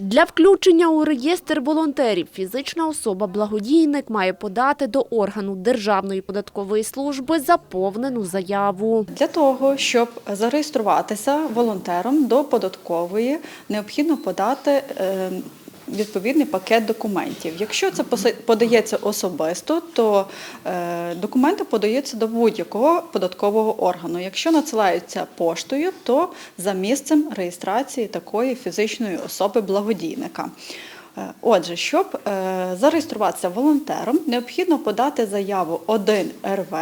Для включення у реєстр волонтерів фізична особа-благодійник має подати до органу Державної податкової служби заповнену заяву. Для того, щоб зареєструватися волонтером до податкової, необхідно подати е, відповідний пакет документів. Якщо це подається особисто, то е, документи подаються до будь-якого податкового органу. Якщо надсилаються поштою, то за місцем реєстрації такої фізичної особи благодійника. Е, Отже, щоб е, зареєструватися волонтером, необхідно подати заяву 1 РВ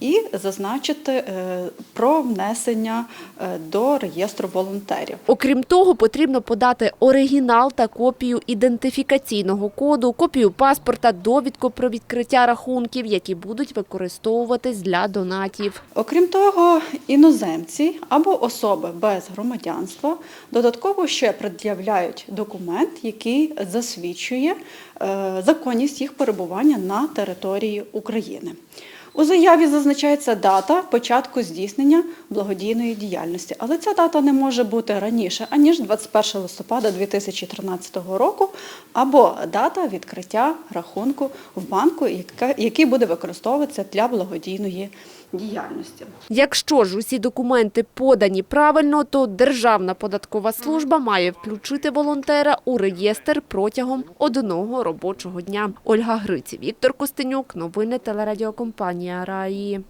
і зазначити е, про внесення до реєстру волонтерів. Окрім того, потрібно подати оригінал та копію ідентифікаційного коду, копію паспорта, довідку про відкриття рахунків, які будуть використовуватись для донатів. Окрім того, іноземці або особи без громадянства додатково ще пред'являють документ, який засвідчує е, законність їх перебування на території України. У заяві зазначається дата початку здійснення благодійної діяльності, але ця дата не може бути раніше, аніж 21 листопада 2013 року, або дата відкриття рахунку в банку, який буде використовуватися для благодійної діяльності. Якщо ж усі документи подані правильно, то Державна податкова служба має включити волонтера у реєстр протягом одного робочого дня. Ольга Гриці, Віктор Костенюк, новини телерадіокомпанія Раї.